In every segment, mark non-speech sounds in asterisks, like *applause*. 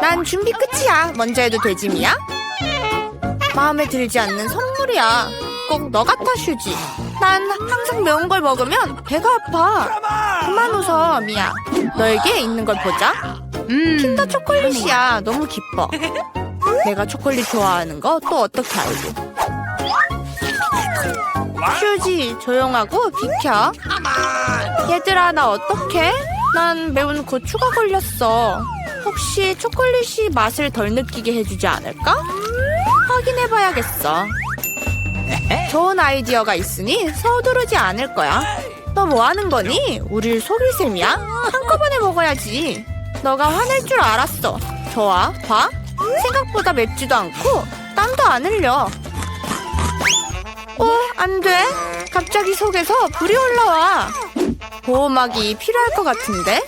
난 준비 끝이야. 먼저 해도 되지, 미야? 마음에 들지 않는 선물이야. 꼭 너 같아, 슈지. 난 항상 매운 걸 먹으면 배가 아파. 그만 웃어, 미야. 너에게 있는 걸 보자. 킨더 초콜릿이야. 너무 기뻐. 내가 초콜릿 좋아하는 거 또 어떻게 알고? 슈지, 조용하고 비켜. 얘들아, 나 어떡해? 난 매운 고추가 걸렸어. 혹시 초콜릿이 맛을 덜 느끼게 해주지 않을까? 확인해봐야겠어. *laughs* 좋은 아이디어가 있으니 서두르지 않을 거야. 너 뭐 하는 거니? 우릴 속일 셈이야? 한꺼번에 먹어야지. 너가 화낼 줄 알았어. 좋아, 봐. 생각보다 맵지도 않고 땀도 안 흘려. 어, 안 돼. 갑자기 속에서 불이 올라와. 보호막이 필요할 것 같은데?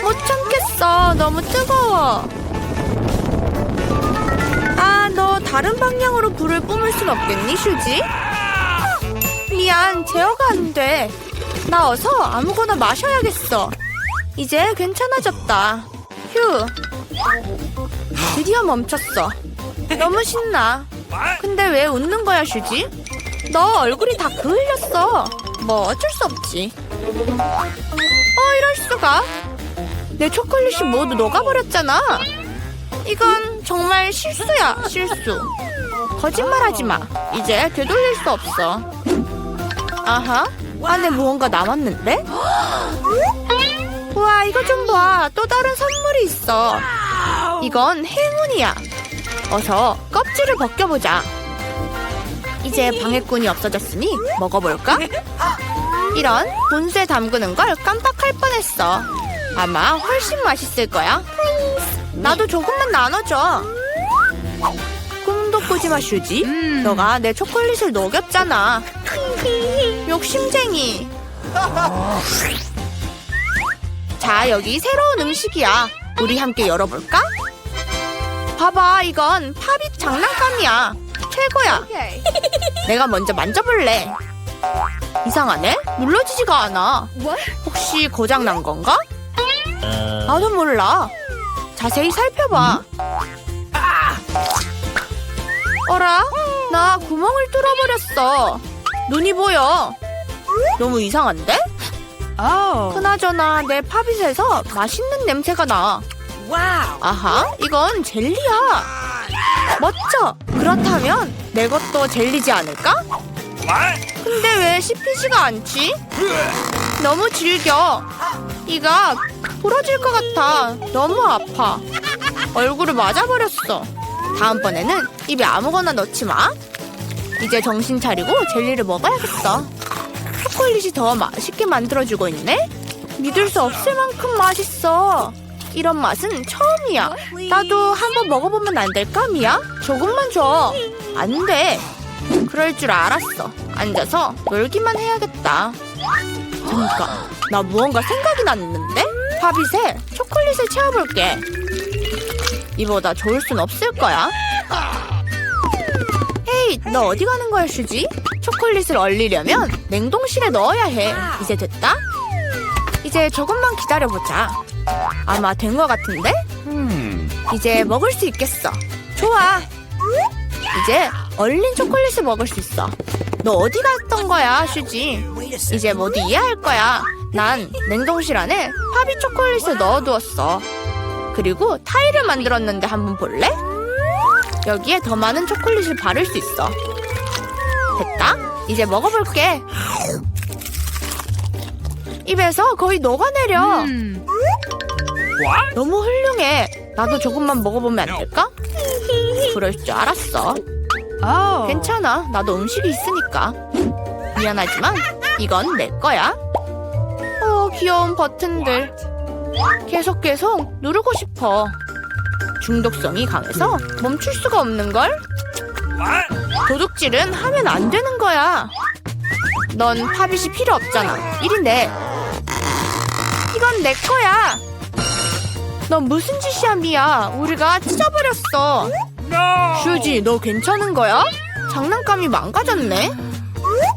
못 참겠어. 너무 뜨거워. 아, 너 다른 방향으로 불을 뿜을 순 없겠니, 슈지? 미안, 제어가 안 돼. 나 어서 아무거나 마셔야겠어. 이제 괜찮아졌다. 휴. 드디어 멈췄어. 너무 신나. 근데 왜 웃는 거야, 슈지? 너 얼굴이 다 그을렸어. 뭐 어쩔 수 없지. 어, 이럴 수가. 내 초콜릿이 모두 녹아버렸잖아. 이건 정말 실수야, 실수. 거짓말하지 마. 이제 되돌릴 수 없어. 아하, 안에 무언가 남았는데? 우와, 이거 좀 봐. 또 다른 선물이 있어. 이건 행운이야. 어서 껍질을 벗겨보자. 이제 방해꾼이 없어졌으니 먹어볼까? 이런 본수에 담그는 걸 깜빡할 뻔했어. 아마 훨씬 맛있을 거야. 나도 조금만 나눠줘. 꿈도 꾸지 마, 슈지. 너가 내 초콜릿을 녹였잖아. 욕심쟁이. 자, 여기 새로운 음식이야. 우리 함께 열어볼까? 봐봐, 이건 팝잇 장난감이야. 최고야. 내가 먼저 만져볼래. 이상하네? 눌러지지가 않아. 혹시 고장 난 건가? 나도 몰라. 자세히 살펴봐. 어라? 나 구멍을 뚫어버렸어. 눈이 보여. 너무 이상한데? 그나저나 내 팝잇에서 맛있는 냄새가 나. 아하, 이건 젤리야. 멋져. 그렇다면 내 것도 젤리지 않을까? 근데 왜 씹히지가 않지? 너무 질겨. 이가 부러질 것 같아. 너무 아파. 얼굴을 맞아버렸어. 다음번에는 입에 아무거나 넣지 마. 이제 정신 차리고 젤리를 먹어야겠어. 초콜릿이 더 맛있게 만들어주고 있네? 믿을 수 없을 만큼 맛있어. 이런 맛은 처음이야. 나도 한번 먹어보면 안 될까, 미야? 조금만 줘. 안 돼. 그럴 줄 알았어. 앉아서 놀기만 해야겠다. 그러니까 나 무언가 생각이 났는데? 팝잇에 초콜릿을 채워볼게. 이보다 좋을 순 없을 거야. 헤이, 너 어디 가는 거야, 슈지? 초콜릿을 얼리려면 냉동실에 넣어야 해. 이제 됐다? 이제 조금만 기다려보자. 아마 된 것 같은데? 이제 먹을 수 있겠어. 좋아. 이제 얼린 초콜릿을 먹을 수 있어. 너 어디 갔던 거야, 슈지? 이제 모두 이해할 거야. 난 냉동실 안에 파비 초콜릿을 넣어두었어. 그리고 타일을 만들었는데 한번 볼래? 여기에 더 많은 초콜릿을 바를 수 있어. 됐다. 이제 먹어볼게. 입에서 거의 녹아내려. 너무 훌륭해. 나도 조금만 먹어보면 안 될까? *laughs* 그럴 줄 알았어. 괜찮아. 나도 음식이 있으니까. 미안하지만 이건 내 거야. 어, 귀여운 버튼들. 계속 계속 누르고 싶어. 중독성이 강해서 멈출 수가 없는걸? 도둑질은 하면 안 되는 거야. 넌 팝잇이 필요 없잖아. 이리 내. 이건 내 거야. 넌 무슨 짓이야, 미야. 우리가 찢어버렸어. 슈지, 너 괜찮은 거야? 장난감이 망가졌네.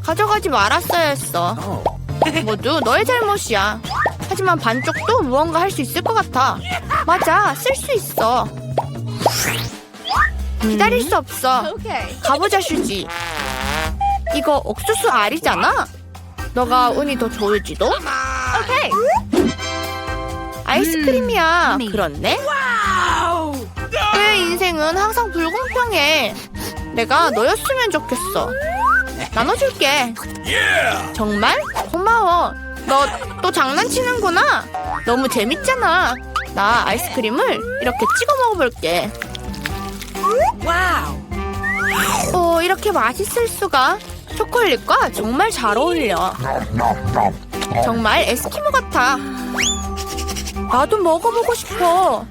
가져가지 말았어야 했어. 모두 너의 잘못이야. 하지만 반쪽도 무언가 할 수 있을 것 같아. 맞아, 쓸 수 있어. 기다릴 수 없어. 가보자, 슈지. 이거 옥수수 알이잖아? 너가 운이 더 좋을지도? 오케이. 아이스크림이야. 그렇네. 내 인생은 항상 불공평해. 내가 너였으면 좋겠어. 나눠줄게. 정말? 고마워. 너 또 장난치는구나. 너무 재밌잖아. 나 아이스크림을 이렇게 찍어 먹어볼게. 오, 이렇게 맛있을 수가. 초콜릿과 정말 잘 어울려. 정말 에스키모 같아. 나도 먹어보고 싶어.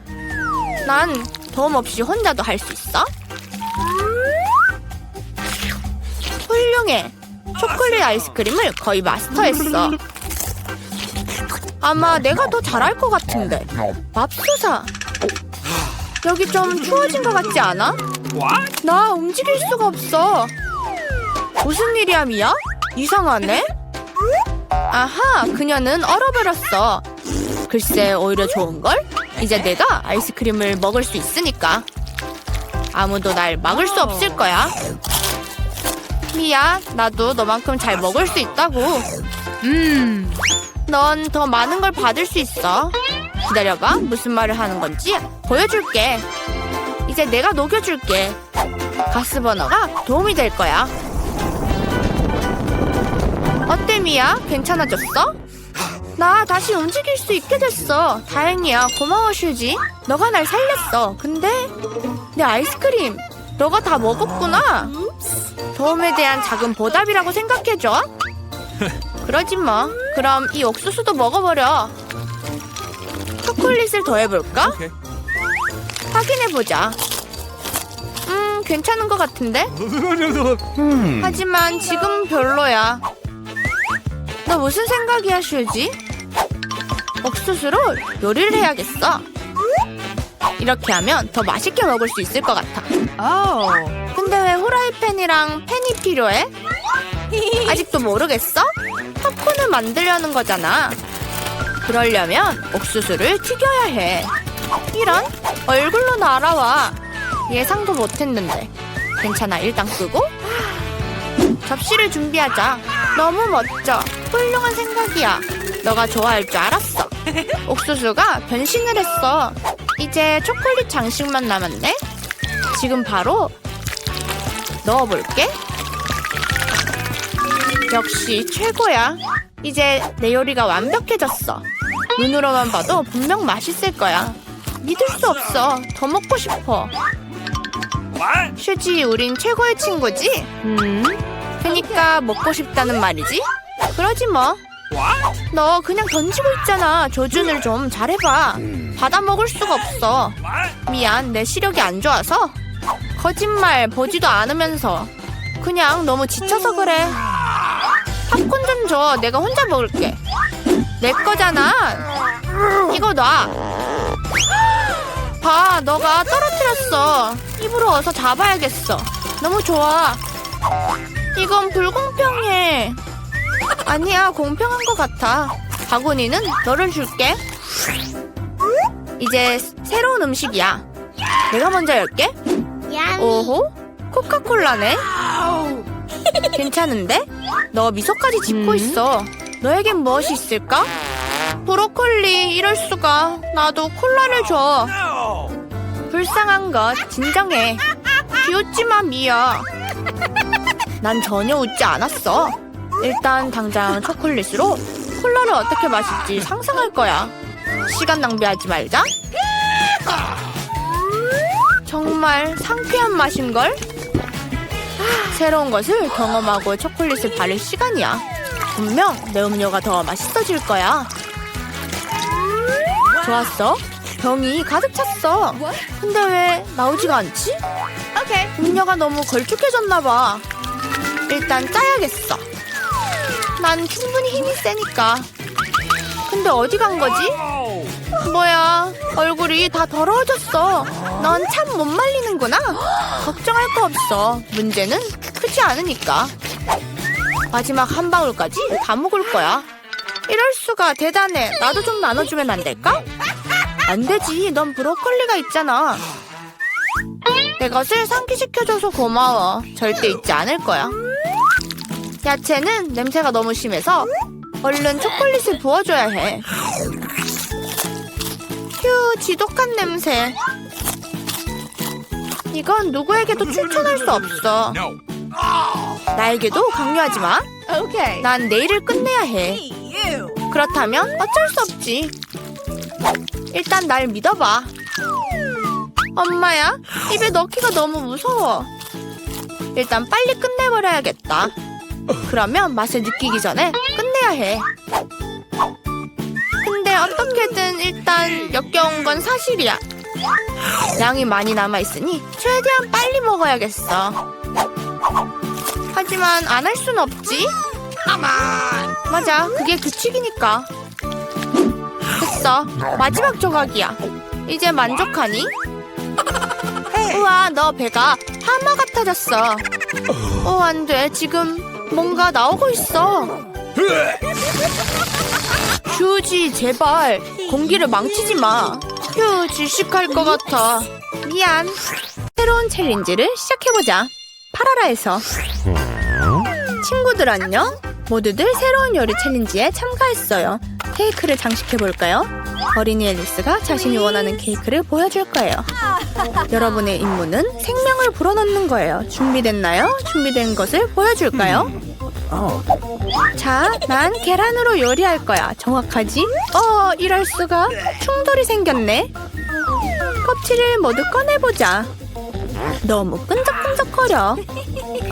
난 도움 없이 혼자도 할 수 있어? 훌륭해. 초콜릿 아이스크림을 거의 마스터했어. 아마 내가 더 잘할 것 같은데. 맙소사. 여기 좀 추워진 것 같지 않아? 나 움직일 수가 없어. 무슨 일이야, 미야? 이상하네? 아하, 그녀는 얼어버렸어. 글쎄, 오히려 좋은걸? 이제 내가 아이스크림을 먹을 수 있으니까. 아무도 날 막을 수 없을 거야. 미야, 나도 너만큼 잘 먹을 수 있다고. 음. 넌 더 많은 걸 받을 수 있어. 기다려봐. 무슨 말을 하는 건지 보여줄게. 이제 내가 녹여줄게. 가스버너가 도움이 될 거야. 어때, 미야? 괜찮아졌어? 나 다시 움직일 수 있게 됐어. 다행이야. 고마워, 슈지. 너가 날 살렸어. 근데 내 아이스크림 너가 다 먹었구나. 도움에 대한 작은 보답이라고 생각해줘. 그러지 뭐. 그럼 이 옥수수도 먹어버려. 초콜릿을 더해볼까? 확인해보자. 음, 괜찮은 것 같은데? 하지만 지금 별로야. 너 무슨 생각이야, 슈지? 옥수수로 요리를 해야겠어. 이렇게 하면 더 맛있게 먹을 수 있을 것 같아. 근데 왜 후라이팬이랑 팬이 필요해? 아직도 모르겠어? 팝콘을 만들려는 거잖아. 그러려면 옥수수를 튀겨야 해. 이런 얼굴로 날아와. 예상도 못했는데. 괜찮아, 일단 끄고. 접시를 준비하자. 너무 멋져. 훌륭한 생각이야. 너가 좋아할 줄 알았어. *laughs* 옥수수가 변신을 했어. 이제 초콜릿 장식만 남았네. 지금 바로 넣어볼게. 역시 최고야. 이제 내 요리가 완벽해졌어. 눈으로만 봐도 분명 맛있을 거야. 믿을 수 없어. 더 먹고 싶어. 슈지, 우린 최고의 친구지? 음. 그니까 먹고 싶다는 말이지? 그러지 뭐. 너 그냥 던지고 있잖아. 조준을 좀 잘해봐. 받아 먹을 수가 없어. 미안, 내 시력이 안 좋아서. 거짓말 보지도 않으면서. 그냥 너무 지쳐서 그래. 팝콘 좀 줘. 내가 혼자 먹을게. 내 거잖아. 이거 놔. 봐, 너가 떨어뜨렸어. 입으로 어서 잡아야겠어. 너무 좋아. 이건 불공평해. 아니야, 공평한 것 같아. 바구니는 너를 줄게. 이제 새로운 음식이야. 내가 먼저 열게. 오호? 코카콜라네? 괜찮은데? 너 미소까지 짓고 있어. 너에겐 무엇이 있을까? 브로콜리, 이럴 수가. 나도 콜라를 줘. 불쌍한 것, 진정해. 마, 미야. 난 전혀 웃지 않았어. 일단 당장 초콜릿으로 콜라를 어떻게 마실지 상상할 거야. 시간 낭비하지 말자. 정말 상쾌한 맛인걸? 새로운 것을 경험하고 초콜릿을 바를 시간이야. 분명 내 음료가 더 맛있어질 거야. 좋았어. 병이 가득 찼어. 근데 왜 나오지가 않지? 음료가 너무 걸쭉해졌나 봐. 일단 짜야겠어. 난 충분히 힘이 세니까. 근데 어디 간 거지? 뭐야, 얼굴이 다 더러워졌어. 넌 참 못 말리는구나. 걱정할 거 없어. 문제는 크지 않으니까. 마지막 한 방울까지 다 먹을 거야. 이럴 수가 대단해. 나도 좀 나눠주면 안 될까? 안 되지. 넌 브로콜리가 있잖아. 내 것을 상기시켜줘서 고마워. 절대 잊지 않을 거야. 야채는 냄새가 너무 심해서 얼른 초콜릿을 부어줘야 해. 휴, 지독한 냄새. 이건 누구에게도 추천할 수 없어. 나에게도 강요하지 마. 난 내일을 끝내야 해. 그렇다면 어쩔 수 없지. 일단 날 믿어봐. 엄마야, 입에 넣기가 너무 무서워. 일단 빨리 끝내버려야겠다. 그러면 맛을 느끼기 전에 끝내야 해. 근데 어떻게든 일단 역겨운 건 사실이야. 양이 많이 남아있으니 최대한 빨리 먹어야겠어. 하지만 안 할 순 없지. 맞아, 그게 규칙이니까. 됐어, 마지막 조각이야. 이제 만족하니? 우와, 너 배가 하마 같아졌어. 어, 안 돼. 지금 뭔가 나오고 있어. 휴지, 제발. 공기를 망치지 마. 휴, 질식할 것 같아. 미안. 새로운 챌린지를 시작해보자. 파라라에서. 친구들 안녕? 모두들 새로운 요리 챌린지에 참가했어요. 케이크를 장식해볼까요? 어린이 앨리스가 자신이 원하는 케이크를 보여줄 거예요. 여러분의 임무는 생명을 불어넣는 거예요. 준비됐나요? 준비된 것을 보여줄까요? 자, 난 계란으로 요리할 거야. 정확하지? 어, 이럴 수가. 충돌이 생겼네. 껍질을 모두 꺼내보자. 너무 끈적끈적거려.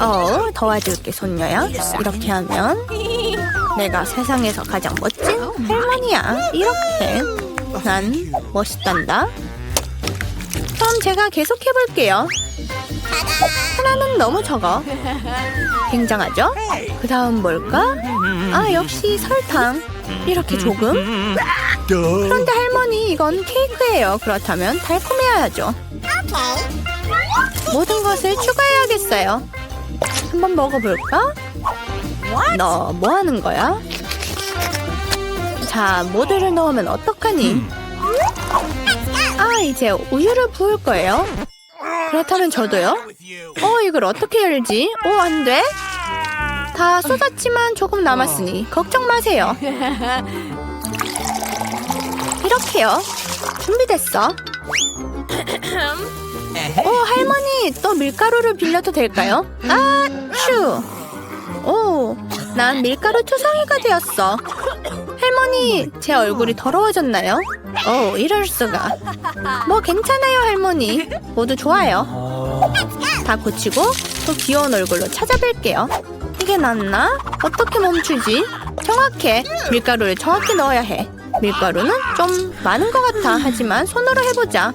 어, 도와줄게, 손녀야. 이렇게 하면 내가 세상에서 가장 멋진 할머니야. 이렇게. 난 멋있단다. 그럼 제가 계속 해볼게요. 하나는 너무 적어. 굉장하죠? 그 다음 뭘까? 아, 역시 설탕. 이렇게 조금? 그런데 할머니, 이건 케이크예요. 그렇다면 달콤해야죠. 모든 것을 추가해야겠어요. 한번 먹어볼까? 너 뭐 하는 거야? 자, 모두를 넣으면 어떡하니? 아, 이제 우유를 부을 거예요. 그렇다면 저도요? 어, 이걸 어떻게 열지? 오, 안 돼? 다 쏟았지만 조금 남았으니 걱정 마세요. *laughs* 이렇게요. 준비됐어. 오, 할머니, 또 밀가루를 빌려도 될까요? 아, 슈. 오, 난 밀가루 투성이가 되었어. 할머니, 제 얼굴이 더러워졌나요? 오, 이럴 수가. 뭐 괜찮아요, 할머니. 모두 좋아요. 다 고치고 또 귀여운 얼굴로 찾아뵐게요. 이게 낫나? 어떻게 멈추지? 정확해. 밀가루를 정확히 넣어야 해. 밀가루는 좀 많은 것 같아. 하지만 손으로 해보자.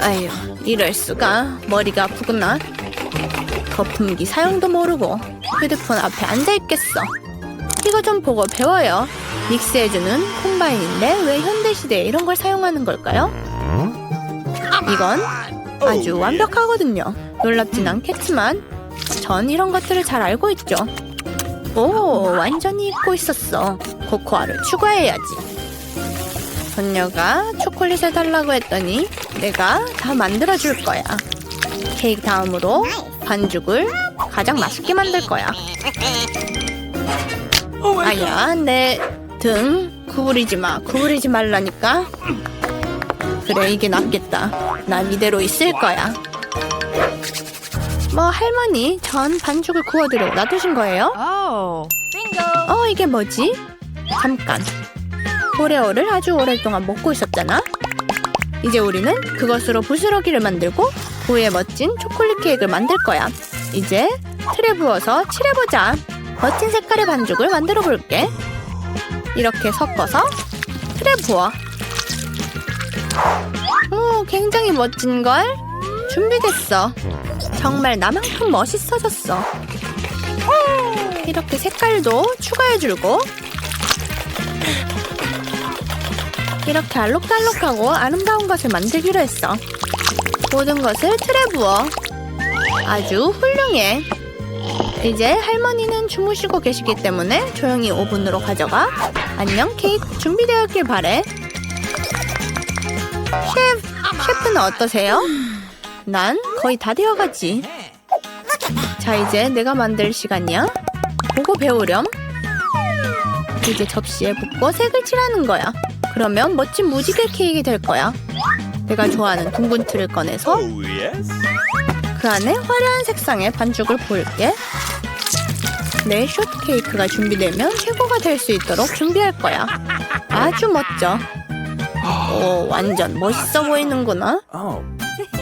아휴, 이럴 수가. 머리가 아프구나. 거품기 사용도 모르고 휴대폰 앞에 앉아있겠어. 이거 좀 보고 배워요. 믹스해주는 콤바인인데 왜 현대시대에 이런 걸 사용하는 걸까요? 이건 아주 완벽하거든요. 놀랍진 않겠지만 전 이런 것들을 잘 알고 있죠. 오, 완전히 잊고 있었어. 코코아를 추가해야지. 손녀가 초콜릿을 달라고 했더니 내가 다 만들어줄 거야. 케이크 다음으로 반죽을 가장 맛있게 만들 거야. 아야, 내 등 구부리지 마. 구부리지 말라니까. 그래, 이게 낫겠다. 난 이대로 있을 거야. 뭐 할머니, 전 반죽을 구워드려 놔두신 거예요? Oh. Bingo. 어, 이게 뭐지? 잠깐. 오레오를 아주 오랫동안 먹고 있었잖아. 이제 우리는 그것으로 부스러기를 만들고 고에 멋진 초콜릿 케이크를 만들 거야. 이제 틀에 부어서 칠해보자. 멋진 색깔의 반죽을 만들어 볼게. 이렇게 섞어서 틀에 부어. 오, 굉장히 멋진걸? 준비됐어. 정말 나만큼 멋있어졌어. 이렇게 색깔도 추가해주고 이렇게 알록달록하고 아름다운 것을 만들기로 했어. 모든 것을 틀에 부어. 아주 훌륭해. 이제 할머니는 주무시고 계시기 때문에 조용히 오븐으로 가져가. 안녕 케이크 준비되었길 바래. 여러분은 어떠세요? 난 거의 다 되어가지. 자, 이제 내가 만들 시간이야. 보고 배우렴. 이제 접시에 붓고 색을 칠하는 거야. 그러면 멋진 무지개 케이크 될 거야. 내가 좋아하는 둥근 틀을 꺼내서 Oh. 그 안에 화려한 색상의 반죽을 부을게. 내 쇼트케이크가 준비되면 최고가 될 수 있도록 준비할 거야. 아주 멋져. 오, 완전 멋있어 보이는구나.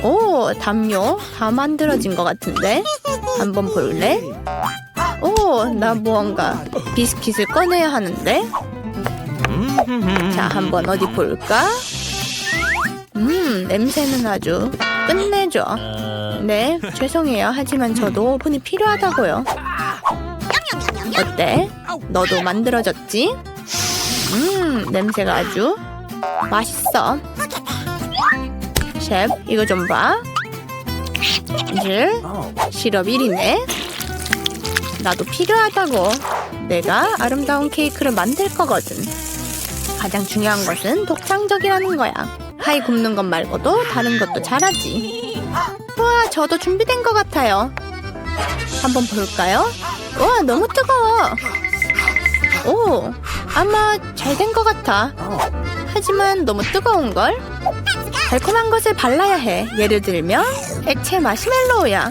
오, 담요 다 만들어진 것 같은데? 한번 볼래? 오, 나 무언가 비스킷을 꺼내야 하는데? 자, 한번 어디 볼까? 음, 냄새는 아주 끝내줘. 네, 죄송해요. 하지만 저도 오븐이 필요하다고요. 어때? 너도 만들어졌지? 음, 냄새가 아주 맛있어. 셰프, 이거 좀 봐. Oh. 시럽 1이네. 나도 필요하다고. 내가 아름다운 케이크를 만들 거거든. 가장 중요한 것은 독창적이라는 거야. 파이 굽는 것 말고도 다른 것도 잘하지. 우와, 저도 준비된 것 같아요. 한번 볼까요? 우와, 너무 뜨거워. 오, 아마 잘 된 것 같아. 하지만 너무 뜨거운걸? 달콤한 것을 발라야 해. 예를 들면 액체 마시멜로우야.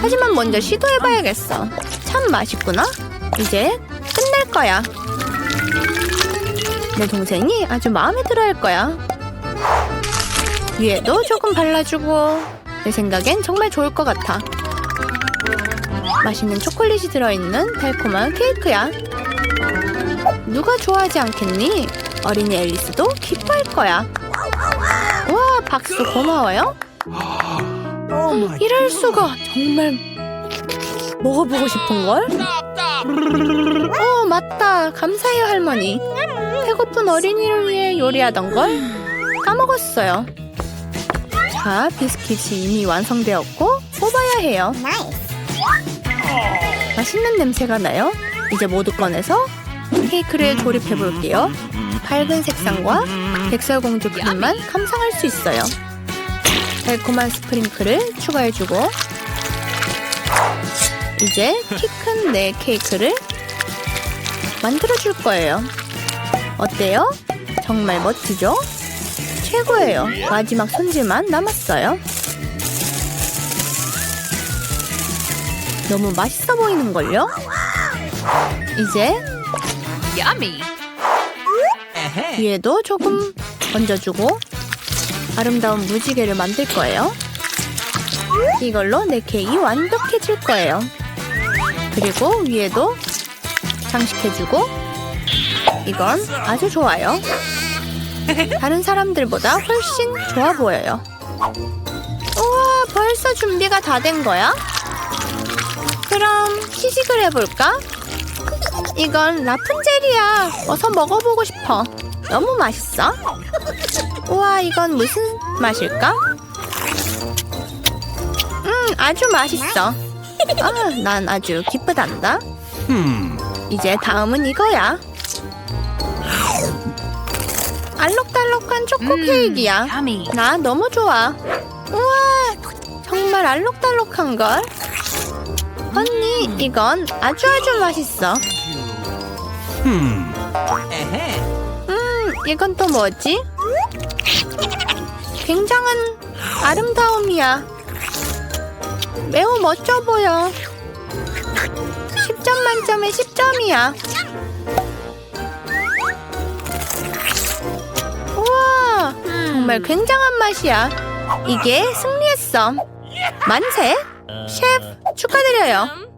하지만 먼저 시도해봐야겠어. 참 맛있구나. 이제 끝낼 거야. 내 동생이 아주 마음에 들어 할 거야. 위에도 조금 발라주고 내 생각엔 정말 좋을 것 같아. 맛있는 초콜릿이 들어있는 달콤한 케이크야. 누가 좋아하지 않겠니? 어린이 앨리스도 기뻐할 거야. 와, 박수 고마워요. 이럴 수가 정말 먹어보고 싶은 걸? 어 맞다 감사해요 할머니 배고픈 어린이를 위해 요리하던 걸 까먹었어요. 자 비스킷이 이미 완성되었고 뽑아야 해요. 맛있는 냄새가 나요. 이제 모두 꺼내서 케이크를 조립해 볼게요. 밝은 색상과 백설공주 핀만 감상할 수 있어요. 달콤한 스프링클을 추가해주고 이제 키 큰 내 케이크를 만들어줄 거예요. 어때요? 정말 멋지죠? 최고예요. 마지막 손질만 남았어요. 너무 맛있어 보이는걸요? 이제 Yummy. 위에도 조금 얹어주고 아름다운 무지개를 만들 거예요. 이걸로 내 케이크 완벽해질 거예요. 그리고 위에도 장식해주고 이건 아주 좋아요. 다른 사람들보다 훨씬 좋아 보여요. 우와, 벌써 준비가 다 된 거야? 그럼 시식을 해볼까? 이건 라푼젤이야. 어서 먹어보고 싶어. 너무 맛있어. 우와, 이건 무슨 맛일까? 음, 아주 맛있어. 아, 난 아주 기쁘단다. 이제 다음은 이거야. 알록달록한 초코 케이크야. Yummy. 나 너무 좋아. 우와, 정말 알록달록한 걸. 언니, 이건 아주 아주 맛있어. 음, 이건 또 뭐지? 굉장한 아름다움이야. 매우 멋져 보여. 10점 만점에 10점이야. 우와, 정말 굉장한 맛이야. 이게 승리했어. 만세! 셰프, 축하드려요.